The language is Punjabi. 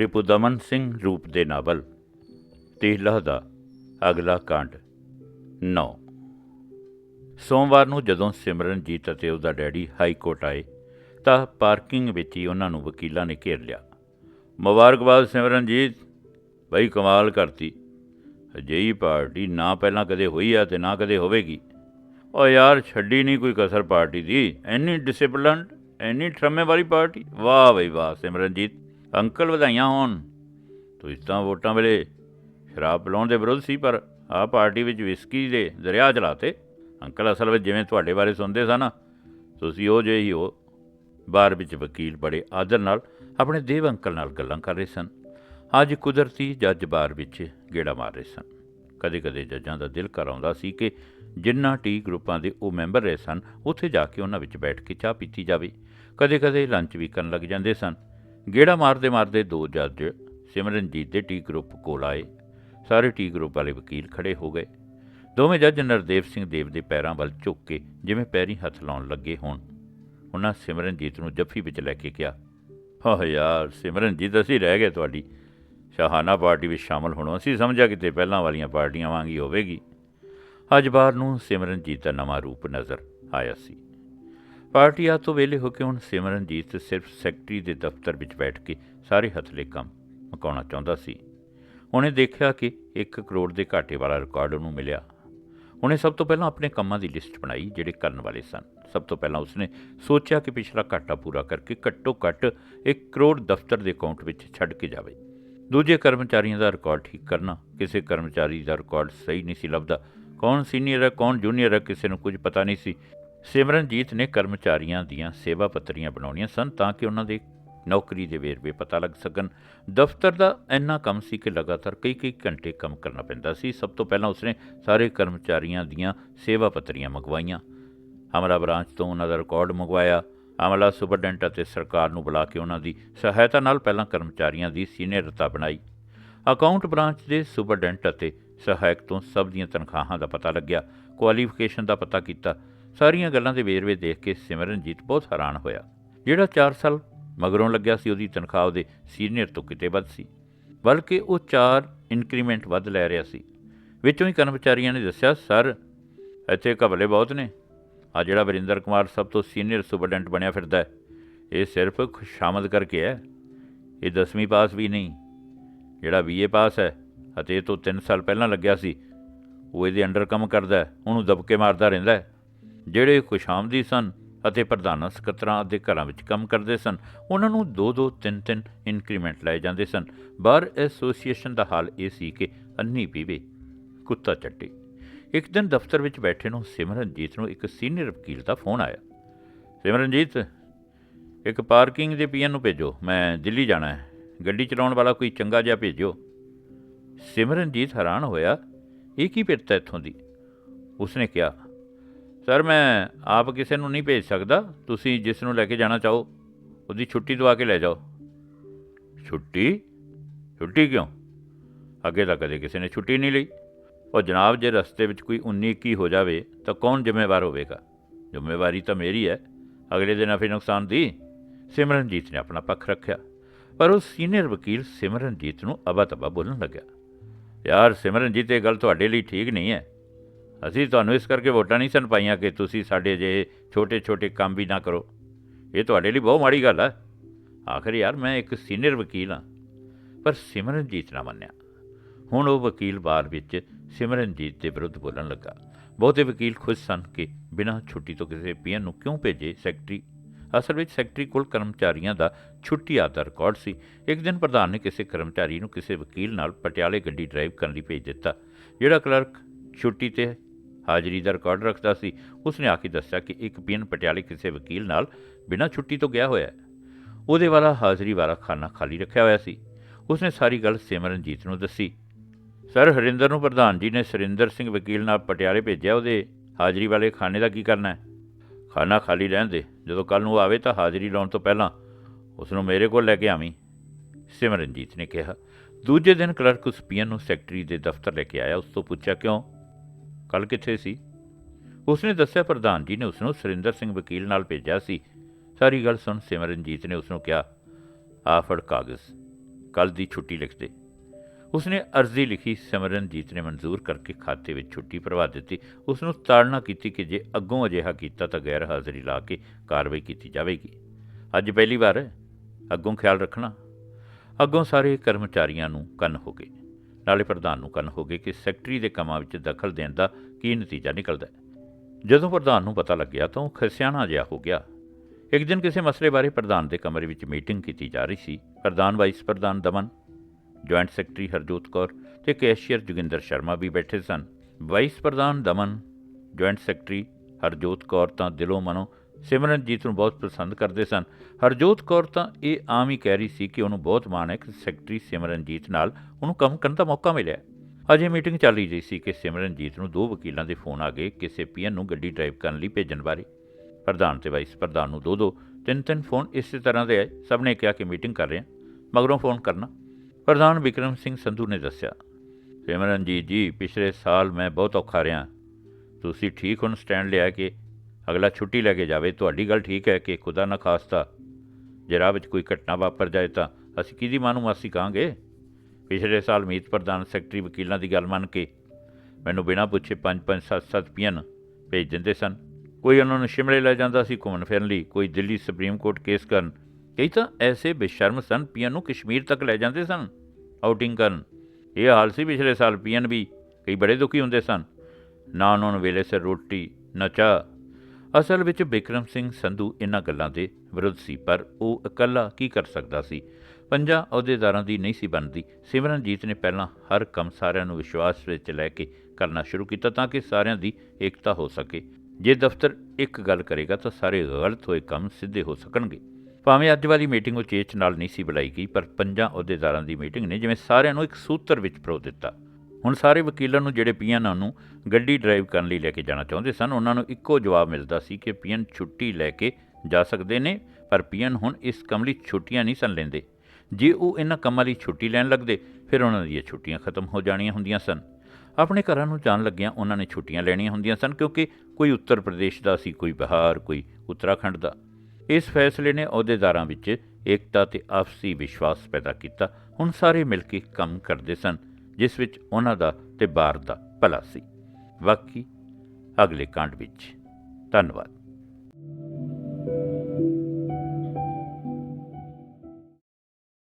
ਰਿਪੁਦਮਨ ਸਿੰਘ ਰੂਪ ਦੇ ਨਾਵਲ ਤੀਲਾ ਦਾ ਅਗਲਾ ਕਾਂਡ 9 ਸੋਮਵਾਰ ਨੂੰ ਜਦੋਂ ਸਿਮਰਨਜੀਤ ਅਤੇ ਉਹਦਾ ਡੈਡੀ ਹਾਈ ਕੋਰਟ ਆਏ, ਤਾਂ ਪਾਰਕਿੰਗ ਵਿੱਚ ਹੀ ਉਹਨਾਂ ਨੂੰ ਵਕੀਲਾਂ ਨੇ ਘੇਰ ਲਿਆ। ਮੁਬਾਰਕਬਾਦ ਸਿਮਰਨਜੀਤ! ਬਈ ਕਮਾਲ ਕਰਤੀ। ਅਜਿਹੀ ਪਾਰਟੀ ਨਾ ਪਹਿਲਾਂ ਕਦੇ ਹੋਈ ਆ ਤੇ ਨਾ ਕਦੇ ਹੋਵੇਗੀ। ਓ ਯਾਰ, ਛੱਡੀ ਨਹੀਂ ਕੋਈ ਕਸਰ ਪਾਰਟੀ ਦੀ। ਐਨੀ ਡਿਸਪਲਿਨਡ ਐਨੀ ਠਰਮੇ ਵਾਲੀ ਪਾਰਟੀ। ਵਾਹ ਬਈ ਵਾਹ ਸਿਮਰਨਜੀਤ। ਅੰਕਲ ਵਧਾਈਆਂ ਹੋਣ। ਤੁਸੀਂ ਤਾਂ ਵੋਟਾਂ ਵੇਲੇ ਸ਼ਰਾਬ ਪਿਲਾਉਣ ਦੇ ਵਿਰੁੱਧ ਸੀ, ਪਰ ਆਹ ਪਾਰਟੀ ਵਿੱਚ ਵਿਸਕੀ ਦੇ ਦਰਿਆ ਚਲਾਤੇ ਅੰਕਲ ਅਸਲ ਵਿੱਚ ਜਿਵੇਂ ਤੁਹਾਡੇ ਬਾਰੇ ਸੁਣਦੇ ਸਨ ਨਾ ਤੁਸੀਂ ਉਹ ਜਿਹੇ ਹੀ ਹੋ ਬਾਰ ਵਿੱਚ ਵਕੀਲ ਬੜੇ ਆਦਰ ਨਾਲ ਆਪਣੇ ਦੇਵ ਅੰਕਲ ਨਾਲ ਗੱਲਾਂ ਕਰ ਰਹੇ ਸਨ। ਅੱਜ ਕੁਦਰਤੀ ਜੱਜ ਬਾਰ ਵਿੱਚ ਗੇੜਾ ਮਾਰ ਰਹੇ ਸਨ। ਕਦੇ-ਕਦੇ ਜੱਜਾਂ ਦਾ ਦਿਲ ਕਰ ਆਉਂਦਾ ਸੀ ਕਿ ਜਿੰਨਾ ਟੀ ਗਰੁੱਪਾਂ ਦੇ ਉਹ ਮੈਂਬਰ ਰਹੇ ਸਨ, ਉੱਥੇ ਜਾ ਕੇ ਉਹਨਾਂ ਵਿੱਚ ਬੈਠ ਕੇ ਚਾਹ ਪੀਤੀ ਜਾਵੇ। ਕਦੇ-ਕਦੇ ਲੰਚ ਵੀ ਕਰਨ ਲੱਗ ਜਾਂਦੇ ਸਨ। ਗੇੜਾ ਮਾਰਦੇ ਮਾਰਦੇ ਦੋ ਜੱਜ ਸਿਮਰਨਜੀਤ ਦੇ ਟੀ ਗਰੁੱਪ ਕੋਲ ਆਏ। ਸਾਰੇ ਟੀ ਗਰੁੱਪ ਵਾਲੇ ਵਕੀਲ ਖੜੇ ਹੋ ਗਏ। ਦੋਵੇਂ ਜੱਜ ਨਰਦੇਵ ਸਿੰਘ ਦੇਵ ਦੇ ਪੈਰਾਂ ਵੱਲ ਝੁੱਕ ਕੇ ਜਿਵੇਂ ਪੈਰੀ ਹੱਥ ਲਾਉਣ ਲੱਗੇ ਹੋਣ। ਉਹਨਾਂ ਸਿਮਰਨਜੀਤ ਨੂੰ ਜੱਫੀ ਵਿੱਚ ਲੈ ਕੇ ਕਿਹਾ ਹਾਂ ਯਾਰ, ਸਿਮਰਨਜੀਤ, ਅਸੀਂ ਰਹਿ ਗਏ ਤੁਹਾਡੀ। ਸ਼ਾਹਾਨਾ ਪਾਰਟੀ ਵਿੱਚ ਸ਼ਾਮਲ ਹੋਣੋਂ, ਅਸੀਂ ਸਮਝਿਆ ਕਿਤੇ ਪਹਿਲਾਂ ਵਾਲੀਆਂ ਪਾਰਟੀਆਂ ਵਾਂਗੀ ਹੋਵੇਗੀ। ਅੱਜ ਬਾਰ ਨੂੰ ਸਿਮਰਨਜੀਤ ਦਾ ਨਵਾਂ ਰੂਪ ਨਜ਼ਰ ਆਇਆ ਸੀ। ਪਾਰਟੀ ਆ ਤੋਂ ਵੇਲੇ ਹੋ ਕੇ ਹੁਣ ਸਿਮਰਨਜੀਤ ਸਿਰਫ ਸੈਕਟਰੀ ਦੇ ਦਫ਼ਤਰ ਵਿੱਚ ਬੈਠ ਕੇ ਸਾਰੇ ਹਥਲੇ ਕੰਮ ਮੁਕਾਉਣਾ ਚਾਹੁੰਦਾ ਸੀ। ਉਹਨੇ ਦੇਖਿਆ ਕਿ 1 ਕਰੋੜ ਦੇ ਘਾਟੇ ਵਾਲਾ ਰਿਕਾਰਡ ਉਹਨੂੰ ਮਿਲਿਆ। ਉਹਨੇ ਸਭ ਤੋਂ ਪਹਿਲਾਂ ਆਪਣੇ ਕੰਮਾਂ ਦੀ ਲਿਸਟ ਬਣਾਈ, ਜਿਹੜੇ ਕਰਨ ਵਾਲੇ ਸਨ। ਸਭ ਤੋਂ ਪਹਿਲਾਂ ਉਸਨੇ ਸੋਚਿਆ ਕਿ ਪਿਛਲਾ ਘਾਟਾ ਪੂਰਾ ਕਰਕੇ ਘੱਟੋ ਘੱਟ 1 ਕਰੋੜ ਦਫ਼ਤਰ ਦੇ ਅਕਾਊਂਟ ਵਿੱਚ ਛੱਡ ਕੇ ਜਾਵੇ। ਦੂਜੇ ਕਰਮਚਾਰੀਆਂ ਦਾ ਰਿਕਾਰਡ ਠੀਕ ਕਰਨਾ, ਕਿਸੇ ਕਰਮਚਾਰੀ ਦਾ ਰਿਕਾਰਡ ਸਹੀ ਨਹੀਂ ਸੀ ਲੱਭਦਾ। ਕੌਣ ਸੀਨੀਅਰ ਹੈ, ਕੌਣ ਜੂਨੀਅਰ ਹੈ, ਕਿਸੇ ਨੂੰ ਕੁਝ ਪਤਾ ਨਹੀਂ ਸੀ। ਸਿਮਰਨਜੀਤ ਨੇ ਕਰਮਚਾਰੀਆਂ ਦੀਆਂ ਸੇਵਾ ਪੱਤਰੀਆਂ ਬਣਾਉਣੀਆਂ ਸਨ ਤਾਂ ਕਿ ਉਹਨਾਂ ਦੇ ਨੌਕਰੀ ਦੇ ਵੇਰਵੇ ਪਤਾ ਲੱਗ ਸਕਣ। ਦਫ਼ਤਰ ਦਾ ਇੰਨਾ ਕੰਮ ਸੀ ਕਿ ਲਗਾਤਾਰ ਕਈ ਕਈ ਘੰਟੇ ਕੰਮ ਕਰਨਾ ਪੈਂਦਾ ਸੀ। ਸਭ ਤੋਂ ਪਹਿਲਾਂ ਉਸਨੇ ਸਾਰੇ ਕਰਮਚਾਰੀਆਂ ਦੀਆਂ ਸੇਵਾ ਪੱਤਰੀਆਂ ਮੰਗਵਾਈਆਂ। ਅਮਲਾ ਬ੍ਰਾਂਚ ਤੋਂ ਉਹਨਾਂ ਦਾ ਰਿਕਾਰਡ ਮੰਗਵਾਇਆ। ਅਮਲਾ ਸੁਪਰਡੈਂਟ ਅਤੇ ਸਰਕਾਰ ਨੂੰ ਬੁਲਾ ਕੇ ਉਹਨਾਂ ਦੀ ਸਹਾਇਤਾ ਨਾਲ ਪਹਿਲਾਂ ਕਰਮਚਾਰੀਆਂ ਦੀ ਸੀਨੀਅਰਤਾ ਬਣਾਈ। ਅਕਾਊਂਟ ਬ੍ਰਾਂਚ ਦੇ ਸੁਪਰਡੈਂਟ ਅਤੇ ਸਹਾਇਕ ਤੋਂ ਸਭ ਦੀਆਂ ਤਨਖਾਹਾਂ ਦਾ ਪਤਾ ਲੱਗਿਆ। ਕੁਆਲੀਫਿਕੇਸ਼ਨ ਦਾ ਪਤਾ ਕੀਤਾ। ਸਾਰੀਆਂ ਗੱਲਾਂ ਦੇ ਵੇਰਵੇ ਦੇਖ ਕੇ ਸਿਮਰਨਜੀਤ ਬਹੁਤ ਹੈਰਾਨ ਹੋਇਆ। ਜਿਹੜਾ 4 ਸਾਲ ਮਗਰੋਂ ਲੱਗਿਆ ਸੀ, ਉਹਦੀ ਤਨਖਾਹ ਉਹਦੇ ਸੀਨੀਅਰ ਤੋਂ ਕਿਤੇ ਵੱਧ ਸੀ। ਬਲਕਿ ਉਹ 4 ਇਨਕਰੀਮੈਂਟ ਵੱਧ ਲੈ ਰਿਹਾ ਸੀ। ਵਿੱਚੋਂ ਹੀ ਕਰਮਚਾਰੀਆਂ ਨੇ ਦੱਸਿਆ, ਸਰ, ਇੱਥੇ ਘਬਲੇ ਬਹੁਤ ਨੇ। ਆ ਜਿਹੜਾ ਵਰਿੰਦਰ ਕੁਮਾਰ ਸਭ ਤੋਂ ਸੀਨੀਅਰ ਸੁਪਰਡੈਂਟ ਬਣਿਆ ਫਿਰਦਾ ਹੈ, ਇਹ ਸਿਰਫ ਖੁਸ਼ਾਮਦ ਕਰਕੇ ਹੈ। ਇਹ 10ਵੀਂ ਪਾਸ ਵੀ ਨਹੀਂ। ਜਿਹੜਾ ਬੀਏ ਪਾਸ ਹੈ, ਅਤੇ ਇਹ ਤੋਂ 3 ਸਾਲ ਪਹਿਲਾਂ ਲੱਗਿਆ ਸੀ, ਉਹ ਇਹਦੇ ਅੰਡਰ ਕੰਮ ਕਰਦਾ ਉਹਨੂੰ ਦਬਕੇ ਮਾਰਦਾ ਰਹਿੰਦਾ ਹੈ। ਜਿਹੜੇ ਖੁਸ਼ਾਮਦੀ ਸਨ ਅਤੇ ਪ੍ਰਧਾਨਾਂ ਸਕੱਤਰਾਂ ਦੇ ਘਰਾਂ ਵਿੱਚ ਕੰਮ ਕਰਦੇ ਸਨ, ਉਹਨਾਂ ਨੂੰ 2-2 3-3 ਇਨਕਰੀਮੈਂਟ ਲਏ ਜਾਂਦੇ ਸਨ। ਬਾਰ ਐਸੋਸੀਏਸ਼ਨ ਦਾ ਹਾਲ ਇਹ ਸੀ ਕਿ ਅੰਨੀ ਪੀਵੇ, ਕੁੱਤਾ ਚੱਟੇ। ਇੱਕ ਦਿਨ ਦਫ਼ਤਰ ਵਿੱਚ ਬੈਠੇ ਨੂੰ ਸਿਮਰਨਜੀਤ ਨੂੰ ਇੱਕ ਸੀਨੀਅਰ ਵਕੀਲ ਦਾ ਫੋਨ ਆਇਆ। ਸਿਮਰਨਜੀਤ, ਇੱਕ ਪਾਰਕਿੰਗ ਦੇ ਪੀਐਨ ਨੂੰ ਭੇਜੋ, ਮੈਂ ਦਿੱਲੀ ਜਾਣਾ ਹੈ। ਗੱਡੀ ਚਲਾਉਣ ਵਾਲਾ ਕੋਈ ਚੰਗਾ ਜਿਹਾ ਭੇਜੋ ਸਿਮਰਨਜੀਤ ਹੈਰਾਨ ਹੋਇਆ, ਇਹ ਕੀ ਪਿਰਤਾ ਇੱਥੋਂ ਦੀ? ਉਸਨੇ ਕਿਹਾ ਸਰ, ਮੈਂ ਆਪ ਕਿਸੇ ਨੂੰ ਨਹੀਂ ਭੇਜ ਸਕਦਾ। ਤੁਸੀਂ ਜਿਸ ਨੂੰ ਲੈ ਕੇ ਜਾਣਾ ਚਾਹੋ, ਉਹਦੀ ਛੁੱਟੀ ਦਵਾ ਕੇ ਲੈ ਜਾਓ। ਛੁੱਟੀ? ਛੁੱਟੀ ਕਿਉਂ? ਅੱਗੇ ਤਾਂ ਕਦੇ ਕਿਸੇ ਨੇ ਛੁੱਟੀ ਨਹੀਂ ਲਈ। ਉਹ ਜਨਾਬ, ਜੇ ਰਸਤੇ ਵਿੱਚ ਕੋਈ 19 21 ਹੋ ਜਾਵੇ, ਤਾਂ ਕੌਣ ਜ਼ਿੰਮੇਵਾਰ ਹੋਵੇਗਾ? ਜ਼ਿੰਮੇਵਾਰੀ ਤਾਂ ਮੇਰੀ ਹੈ। ਅਗਲੇ ਦਿਨ ਅਫੇ ਨੁਕਸਾਨ ਦੀ। ਸਿਮਰਨਜੀਤ ਨੇ ਆਪਣਾ ਪੱਖ ਰੱਖਿਆ। ਪਰ ਉਹ ਸੀਨੀਅਰ ਵਕੀਲ ਸਿਮਰਨਜੀਤ ਨੂੰ ਅਬਾ ਤਬਾ ਬੋਲਣ ਲੱਗਿਆ। ਯਾਰ, ਸਿਮਰਨਜੀਤ, ਇਹ ਗੱਲ ਤੁਹਾਡੇ ਲਈ ਠੀਕ ਨਹੀਂ ਹੈ। ਅਸੀਂ ਤੁਹਾਨੂੰ ਇਸ ਕਰਕੇ ਵੋਟਾਂ ਨਹੀਂ ਸਨ ਪਾਈਆਂ ਕਿ ਤੁਸੀਂ ਸਾਡੇ ਜਿਹੇ ਛੋਟੇ-ਛੋਟੇ ਕੰਮ ਵੀ ਨਾ ਕਰੋ। ਇਹ ਤੁਹਾਡੇ ਲਈ ਬਹੁਤ ਮਾੜੀ ਗੱਲ ਹੈ ਆਖਰ ਯਾਰ ਮੈਂ ਇੱਕ ਸੀਨੀਅਰ ਵਕੀਲ ਹਾਂ, ਪਰ ਸਿਮਰਨਜੀਤ ਨਾ ਮੰਨਿਆ। ਹੁਣ ਉਹ ਵਕੀਲ ਬਾਰ ਵਿੱਚ ਸਿਮਰਨਜੀਤ ਦੇ ਵਿਰੁੱਧ ਬੋਲਣ ਲੱਗਾ। ਬਹੁਤੇ ਵਕੀਲ ਖੁਸ਼ ਸਨ ਕਿ ਬਿਨਾਂ ਛੁੱਟੀ ਤੋਂ ਕਿਸੇ ਪੀਐਨ ਨੂੰ ਕਿਉਂ ਭੇਜੇ ਸੈਕਟਰੀ? ਅਸਲ ਵਿੱਚ ਸੈਕਟਰੀ ਕੋਲ ਕਰਮਚਾਰੀਆਂ ਦਾ ਛੁੱਟੀ ਆਦਾ ਰਿਕਾਰਡ ਸੀ। ਇੱਕ ਦਿਨ ਪ੍ਰਧਾਨ ਨੇ ਕਿਸੇ ਕਰਮਚਾਰੀ ਨੂੰ ਕਿਸੇ ਵਕੀਲ ਨਾਲ ਪਟਿਆਲੇ ਗੱਡੀ ਡਰਾਈਵ ਕਰਨ ਲਈ ਭੇਜ ਦਿੱਤਾ, ਜਿਹੜਾ ਕਲਰਕ ਛੁੱਟੀ ਤੇ ਹਾਜ਼ਰੀ ਦਾ ਰਿਕਾਰਡ ਰੱਖਦਾ ਸੀ। ਉਸਨੇ ਆ ਕੇ ਦੱਸਿਆ ਕਿ ਇੱਕ ਪੀਐਨ ਪਟਿਆਲੇ ਕਿਸੇ ਵਕੀਲ ਨਾਲ ਬਿਨਾਂ ਛੁੱਟੀ ਤੋਂ ਗਿਆ ਹੋਇਆ ਉਹਦੇ ਵਾਲਾ ਹਾਜ਼ਰੀ ਵਾਲਾ ਖਾਨਾ ਖਾਲੀ ਰੱਖਿਆ ਹੋਇਆ ਸੀ। ਉਸਨੇ ਸਾਰੀ ਗੱਲ ਸਿਮਰਨਜੀਤ ਨੂੰ ਦੱਸੀ। ਸਰ, ਹਰਿੰਦਰ ਨੂੰ ਪ੍ਰਧਾਨ ਜੀ ਨੇ ਸੁਰਿੰਦਰ ਸਿੰਘ ਵਕੀਲ ਨਾਲ ਪਟਿਆਲੇ ਭੇਜਿਆ, ਉਹਦੇ ਹਾਜ਼ਰੀ ਵਾਲੇ ਖਾਨੇ ਦਾ ਕੀ ਕਰਨਾ ਹੈ? ਖਾਨਾ ਖਾਲੀ ਰਹਿਣ ਦੇ। ਜਦੋਂ ਕੱਲ ਨੂੰ ਆਵੇ ਤਾਂ ਹਾਜ਼ਰੀ ਲਾਉਣ ਤੋਂ ਪਹਿਲਾਂ ਉਸ ਨੂੰ ਮੇਰੇ ਕੋਲ ਲੈ ਕੇ ਆਵੀਂ। ਸਿਮਰਨਜੀਤ ਨੇ ਕਿਹਾ। ਦੂਜੇ ਦਿਨ ਕਲਰਕ ਉਸ ਪੀਐਨ ਨੂੰ ਸੈਕਟਰੀ ਦੇ ਦਫ਼ਤਰ ਲੈ ਕੇ ਆਇਆ। ਉਸ ਤੋਂ ਪੁੱਛਿਆ, ਕਿਉਂ? ਕੱਲ ਕਿੱਥੇ ਸੀ? ਉਸਨੇ ਦੱਸਿਆ ਪ੍ਰਧਾਨ ਜੀ ਨੇ ਉਸ ਨੂੰ ਸੁਰਿੰਦਰ ਸਿੰਘ ਵਕੀਲ ਨਾਲ ਭੇਜਿਆ ਸੀ। ਸਾਰੀ ਗੱਲ ਸੁਣ ਸਿਮਰਨਜੀਤ ਨੇ ਉਸ ਨੂੰ ਕਿਹਾ ਆ ਫੜ ਕਾਗਜ਼ ਕੱਲ ਦੀ ਛੁੱਟੀ ਲਿਖ ਦੇ। ਉਸਨੇ ਅਰਜ਼ੀ ਲਿਖੀ, ਸਿਮਰਨਜੀਤ ਨੇ ਮਨਜ਼ੂਰ ਕਰਕੇ ਖਾਤੇ ਵਿੱਚ ਛੁੱਟੀ ਭਰਵਾ ਦਿੱਤੀ। ਉਸ ਨੂੰ ਤਾੜਨਾ ਕੀਤੀ ਕਿ ਜੇ ਅੱਗੋਂ ਅਜਿਹਾ ਕੀਤਾ ਤਾਂ ਗੈਰ ਹਾਜ਼ਰੀ ਲਾ ਕੇ ਕਾਰਵਾਈ ਕੀਤੀ ਜਾਵੇਗੀ। ਅੱਜ ਪਹਿਲੀ ਵਾਰ ਅੱਗੋਂ ਖਿਆਲ ਰੱਖਣਾ। ਅੱਗੋਂ ਸਾਰੇ ਕਰਮਚਾਰੀਆਂ ਨੂੰ ਕੰਨ ਹੋ ਗਏ। ਨਾਲੇ ਪ੍ਰਧਾਨ ਨੂੰ ਕੰਨ ਹੋ ਗਏ ਕਿ ਸੈਕਟਰੀ ਦੇ ਕੰਮਾਂ ਵਿੱਚ ਦਖਲ ਦੇਣ ਦਾ ਕੀ ਨਤੀਜਾ ਨਿਕਲਦਾ ਹੈ। ਜਦੋਂ ਪ੍ਰਧਾਨ ਨੂੰ ਪਤਾ ਲੱਗਿਆ ਤਾਂ ਉਹ ਖਸਿਆਣਾ ਜਿਹਾ ਹੋ ਗਿਆ। ਇੱਕ ਦਿਨ ਕਿਸੇ ਮਸਲੇ ਬਾਰੇ ਪ੍ਰਧਾਨ ਦੇ ਕਮਰੇ ਵਿੱਚ ਮੀਟਿੰਗ ਕੀਤੀ ਜਾ ਰਹੀ ਸੀ। ਪ੍ਰਧਾਨ, ਵਾਈਸ ਪ੍ਰਧਾਨ ਦਮਨ, ਜੁਆਇੰਟ ਸੈਕਟਰੀ ਹਰਜੋਤ ਕੌਰ ਤੇ ਕੈਸ਼ੀਅਰ ਜੋਗਿੰਦਰ ਸ਼ਰਮਾ ਵੀ ਬੈਠੇ ਸਨ। ਵਾਈਸ ਪ੍ਰਧਾਨ ਦਮਨ, ਜੁਆਇੰਟ ਸੈਕਟਰੀ ਹਰਜੋਤ ਕੌਰ ਤਾਂ ਦਿਲੋਂ ਮਨੋਂ ਸਿਮਰਨਜੀਤ ਨੂੰ ਬਹੁਤ ਪਸੰਦ ਕਰਦੇ ਸਨ। ਹਰਜੋਤ ਕੌਰ ਤਾਂ ਇਹ ਆਮ ਹੀ ਕਹਿ ਰਹੀ ਸੀ ਕਿ ਉਹਨੂੰ ਬਹੁਤ ਮਾਣ ਹੈ ਕਿ ਸੈਕਟਰੀ ਸਿਮਰਨਜੀਤ ਨਾਲ ਉਹਨੂੰ ਕੰਮ ਕਰਨ ਦਾ ਮੌਕਾ ਮਿਲਿਆ। ਅਜੇ ਮੀਟਿੰਗ ਚੱਲ ਰਹੀ ਸੀ ਕਿ ਸਿਮਰਨਜੀਤ ਨੂੰ ਦੋ ਵਕੀਲਾਂ ਦੇ ਫੋਨ ਆ ਗਏ ਕਿਸੇ ਪੀਐਨ ਨੂੰ ਗੱਡੀ ਡਰਾਈਵ ਕਰਨ ਲਈ ਭੇਜਣ ਬਾਰੇ। ਪ੍ਰਧਾਨ ਤੇ ਵਾਈਸ ਪ੍ਰਧਾਨ ਨੂੰ ਦੋ ਦੋ, ਤਿੰਨ ਤਿੰਨ ਫੋਨ ਇਸੇ ਤਰ੍ਹਾਂ ਦੇ ਆਏ। ਸਭ ਨੇ ਕਿਹਾ ਕਿ ਮੀਟਿੰਗ ਕਰ ਰਹੇ ਹਾਂ, ਮਗਰੋਂ ਫੋਨ ਕਰਨਾ। ਪ੍ਰਧਾਨ ਵਿਕਰਮ ਸਿੰਘ ਸੰਧੂ ਨੇ ਦੱਸਿਆ, ਸਿਮਰਨਜੀਤ ਜੀ, ਪਿਛਲੇ ਸਾਲ ਮੈਂ ਬਹੁਤ ਔਖਾ ਰਿਹਾ। ਤੁਸੀਂ ਠੀਕ ਹੁਣ ਸਟੈਂਡ ਲਿਆ ਕਿ ਅਗਲਾ ਛੁੱਟੀ ਲੈ ਕੇ ਜਾਵੇ, ਤੁਹਾਡੀ ਗੱਲ ਠੀਕ ਹੈ ਕਿ ਖੁਦਾ ਨਾ ਖਾਸਤਾ ਜੇ ਰਾਹ ਵਿੱਚ ਕੋਈ ਘਟਨਾ ਵਾਪਰ ਜਾਏ ਤਾਂ ਅਸੀਂ ਕਿਹਦੀ ਮਾਨੂੰ ਮਾਸੀ ਕਹਾਂਗੇ? ਪਿਛਲੇ ਸਾਲ ਮੀਤ ਪ੍ਰਧਾਨ ਸੈਕਟਰੀ ਵਕੀਲਾਂ ਦੀ ਗੱਲ ਮੰਨ ਕੇ ਮੈਨੂੰ ਬਿਨਾਂ ਪੁੱਛੇ 5-5 7-7 ਪੀਐਨ ਭੇਜ ਦਿੰਦੇ ਸਨ। ਕੋਈ ਉਹਨਾਂ ਨੂੰ ਸ਼ਿਮਲੇ ਲੈ ਜਾਂਦਾ ਸੀ ਘੁੰਮਣ ਫਿਰਨ ਲਈ, ਕੋਈ ਦਿੱਲੀ ਸੁਪਰੀਮ ਕੋਰਟ ਕੇਸ ਕਰਨ। ਕਈ ਤਾਂ ਐਸੇ ਬੇਸ਼ਰਮ ਸਨ ਪੀਐਨ ਨੂੰ ਕਸ਼ਮੀਰ ਤੱਕ ਲੈ ਜਾਂਦੇ ਸਨ, ਆਊਟਿੰਗ ਕਰਨ। ਇਹ ਹਾਲ ਸੀ ਪਿਛਲੇ ਸਾਲ ਪੀਐਨ ਵੀ ਕਈ ਬੜੇ ਦੁਖੀ ਹੁੰਦੇ ਸਨ। ਨਾ ਉਹਨਾਂ ਨੂੰ ਵੇਲੇ ਸਿਰ ਰੋਟੀ, ਨਾ ਚਾਹ ਅਸਲ ਵਿੱਚ ਬਿਕਰਮ ਸਿੰਘ ਸੰਧੂ ਇਹਨਾਂ ਗੱਲਾਂ ਦੇ ਵਿਰੁੱਧ ਸੀ, ਪਰ ਉਹ ਇਕੱਲਾ ਕੀ ਕਰ ਸਕਦਾ ਸੀ? ਪੰਜਾਂ ਅਹੁਦੇਦਾਰਾਂ ਦੀ ਨਹੀਂ ਸੀ ਬਣਦੀ। ਸਿਮਰਨਜੀਤ ਨੇ ਪਹਿਲਾਂ ਹਰ ਕੰਮ ਸਾਰਿਆਂ ਨੂੰ ਵਿਸ਼ਵਾਸ ਵਿੱਚ ਲੈ ਕੇ ਕਰਨਾ ਸ਼ੁਰੂ ਕੀਤਾ ਤਾਂ ਕਿ ਸਾਰਿਆਂ ਦੀ ਏਕਤਾ ਹੋ ਸਕੇ। ਜੇ ਦਫ਼ਤਰ ਇੱਕ ਗੱਲ ਕਰੇਗਾ ਤਾਂ ਸਾਰੇ ਗਲਤ ਹੋਏ ਕੰਮ ਸਿੱਧੇ ਹੋ ਸਕਣਗੇ। ਭਾਵੇਂ ਅੱਜ ਵਾਲੀ ਮੀਟਿੰਗ ਉਹ ਚੇਚ ਨਾਲ ਨਹੀਂ ਸੀ ਬੁਲਾਈ ਗਈ, ਪਰ ਪੰਜਾਂ ਅਹੁਦੇਦਾਰਾਂ ਦੀ ਮੀਟਿੰਗ ਨੇ ਜਿਵੇਂ ਸਾਰਿਆਂ ਨੂੰ ਇੱਕ ਸੂਤਰ ਵਿੱਚ ਪਰੋ ਦਿੱਤਾ। ਹੁਣ ਸਾਰੇ ਵਕੀਲਾਂ ਨੂੰ, ਜਿਹੜੇ ਪੀਐਨ ਨੂੰ ਗੱਡੀ ਡਰਾਈਵ ਕਰਨ ਲਈ ਲੈ ਕੇ ਜਾਣਾ ਚਾਹੁੰਦੇ ਸਨ, ਉਹਨਾਂ ਨੂੰ ਇੱਕੋ ਜਵਾਬ ਮਿਲਦਾ ਸੀ ਕਿ ਪੀਐਨ ਛੁੱਟੀ ਲੈ ਕੇ ਜਾ ਸਕਦੇ ਨੇ, ਪਰ ਪੀਐਨ ਹੁਣ ਇਸ ਕੰਮ ਲਈ ਛੁੱਟੀਆਂ ਨਹੀਂ ਸਨ ਲੈਂਦੇ। ਜੇ ਉਹ ਇਹਨਾਂ ਕੰਮਾਂ ਲਈ ਛੁੱਟੀ ਲੈਣ ਲੱਗਦੇ, ਫਿਰ ਉਹਨਾਂ ਦੀਆਂ ਛੁੱਟੀਆਂ ਖਤਮ ਹੋ ਜਾਣੀਆਂ ਹੁੰਦੀਆਂ ਸਨ। ਆਪਣੇ ਘਰਾਂ ਨੂੰ ਜਾਣ ਲੱਗਿਆਂ ਉਹਨਾਂ ਨੇ ਛੁੱਟੀਆਂ ਲੈਣੀਆਂ ਹੁੰਦੀਆਂ ਸਨ, ਕਿਉਂਕਿ ਕੋਈ ਉੱਤਰ ਪ੍ਰਦੇਸ਼ ਦਾ ਸੀ, ਕੋਈ ਬਿਹਾਰ, ਕੋਈ ਉੱਤਰਾਖੰਡ ਦਾ। ਇਸ ਫੈਸਲੇ ਨੇ ਅਹੁਦੇਦਾਰਾਂ ਵਿੱਚ ਏਕਤਾ ਤੇ ਆਪਸੀ ਵਿਸ਼ਵਾਸ ਪੈਦਾ ਕੀਤਾ। ਹੁਣ ਸਾਰੇ ਮਿਲ ਕੇ ਕੰਮ ਕਰਦੇ ਸਨ। ਜਿਸ ਵਿੱਚ ਉਹਨਾਂ ਦਾ ਤੇ ਬਾਰ ਦਾ ਭਲਾ ਸੀ। ਬਾਕੀ ਅਗਲੇ ਕਾਂਡ ਵਿੱਚ। ਧੰਨਵਾਦ।